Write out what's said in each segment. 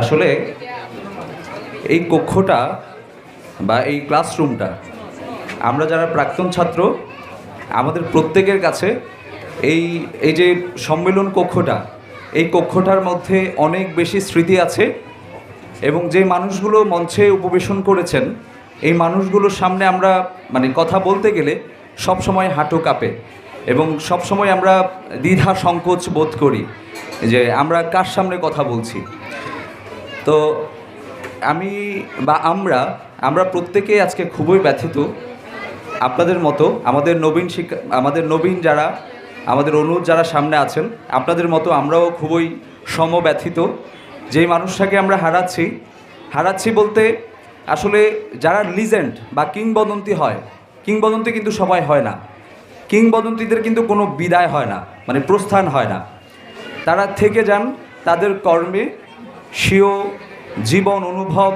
আসলে এই কক্ষটা বা এই ক্লাসরুমটা, আমরা যারা প্রাক্তন ছাত্র, আমাদের প্রত্যেকের কাছে এই এই যে সম্মেলন কক্ষটা, এই কক্ষটার মধ্যে অনেক বেশি স্মৃতি আছে এবং যে মানুষগুলো মঞ্চে উপবেশন করেছেন, এই মানুষগুলোর সামনে আমরা মানে কথা বলতে গেলে সব সময় হাঁটু কাঁপে এবং সব সময় আমরা দ্বিধা সংকোচ বোধ করি যে আমরা কার সামনে কথা বলছি। তো আমি বা আমরা আমরা প্রত্যেকে আজকে খুবই ব্যথিত আপনাদের মতো, আমাদের নবীন শিক্ষা আমাদের নবীন যারা, আমাদের অনুজ যারা সামনে আছেন, আপনাদের মতো আমরাও খুবই সমব্যথিত। যেই মানুষটাকে আমরা হারাচ্ছি হারাচ্ছি বলতে আসলে যারা লিজেন্ড বা কিংবদন্তি হয়, কিংবদন্তি কিন্তু সবাই হয় না। কিংবদন্তিদের কিন্তু কোনো বিদায় হয় না মানে প্রস্থান হয় না। তারা থেকে যান, তাদের কর্মে স্বীয় জীবন অনুভব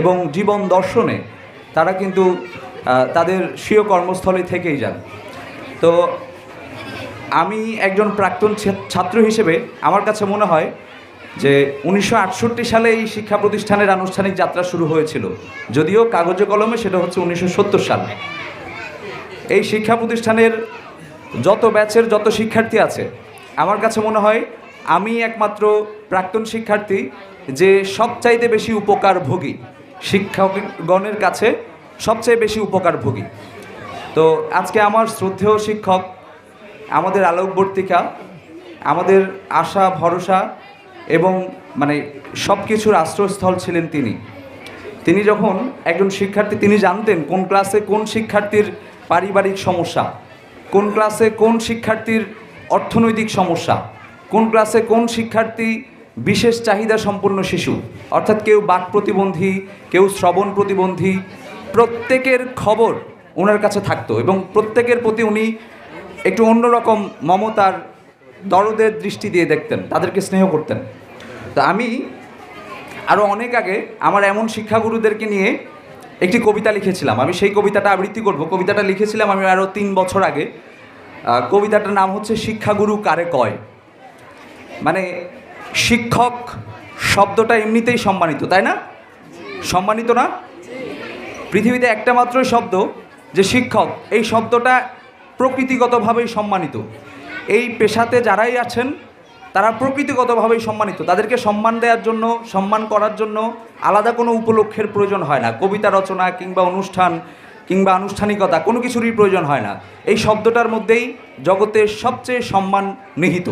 এবং জীবন দর্শনে তারা কিন্তু তাদের স্বীয় কর্মস্থলে থেকেই যান। তো আমি একজন প্রাক্তন ছাত্র হিসেবে আমার কাছে মনে হয় যে উনিশশো আটষট্টি সালে এই শিক্ষা প্রতিষ্ঠানের আনুষ্ঠানিক যাত্রা শুরু হয়েছিল। যদিও কাগজে কলমে সেটা হচ্ছে উনিশশো সত্তর সাল। এই শিক্ষা প্রতিষ্ঠানের যত ব্যাচের যত শিক্ষার্থী আছে, আমার কাছে মনে হয় আমি একমাত্র প্রাক্তন শিক্ষার্থী যে সবচাইতে বেশি উপকার ভোগী শিক্ষকগণের কাছে সবচেয়ে বেশি উপকার ভোগী তো আজকে আমার শ্রদ্ধেয় শিক্ষক, আমাদের আলোকবর্তিকা, আমাদের আশা, ভরসা এবং মানে সব কিছুর আশ্রয়স্থল ছিলেন তিনি। তিনি যখন একজন শিক্ষার্থী, তিনি জানতেন কোন ক্লাসে কোন শিক্ষার্থীর পারিবারিক সমস্যা, কোন ক্লাসে কোন শিক্ষার্থীর অর্থনৈতিক সমস্যা কোন ক্লাসে কোন শিক্ষার্থী বিশেষ চাহিদা সম্পন্ন শিশু? অর্থাৎ কেউ বাক প্রতিবন্ধী, কেউ শ্রবণ প্রতিবন্ধী, প্রত্যেকের খবর ওনার কাছে থাকতো এবং প্রত্যেকের প্রতি উনি একটু অন্যরকম মমতার দরদের দৃষ্টি দিয়ে দেখতেন, তাদেরকে স্নেহ করতেন। তো আমি আরও অনেক আগে আমার এমন শিক্ষাগুরুদেরকে নিয়ে একটি কবিতা লিখেছিলাম। আমি সেই কবিতাটা আবৃত্তি করব। কবিতাটা লিখেছিলাম আমি আরও তিন বছর আগে। কবিতাটার নাম হচ্ছে শিক্ষাগুরু কারে কয়? মানে শিক্ষক শব্দটা এমনিতেই সম্মানিত, তাই না? সম্মানিত না? পৃথিবীতে একটা মাত্রই শব্দ যে শিক্ষক, এই শব্দটা প্রকৃতিগতভাবেই সম্মানিত। এই পেশাতে যারাই আছেন, তারা প্রকৃতিগতভাবেই সম্মানিত। তাদেরকে সম্মান দেওয়ার জন্য, সম্মান করার জন্য আলাদা কোনো উপলক্ষের প্রয়োজন হয় না। কবিতা রচনা কিংবা অনুষ্ঠান কিংবা আনুষ্ঠানিকতা কোনো কিছুরই প্রয়োজন হয় না। এই শব্দটার মধ্যেই জগতের সবচেয়ে সম্মান নিহিত।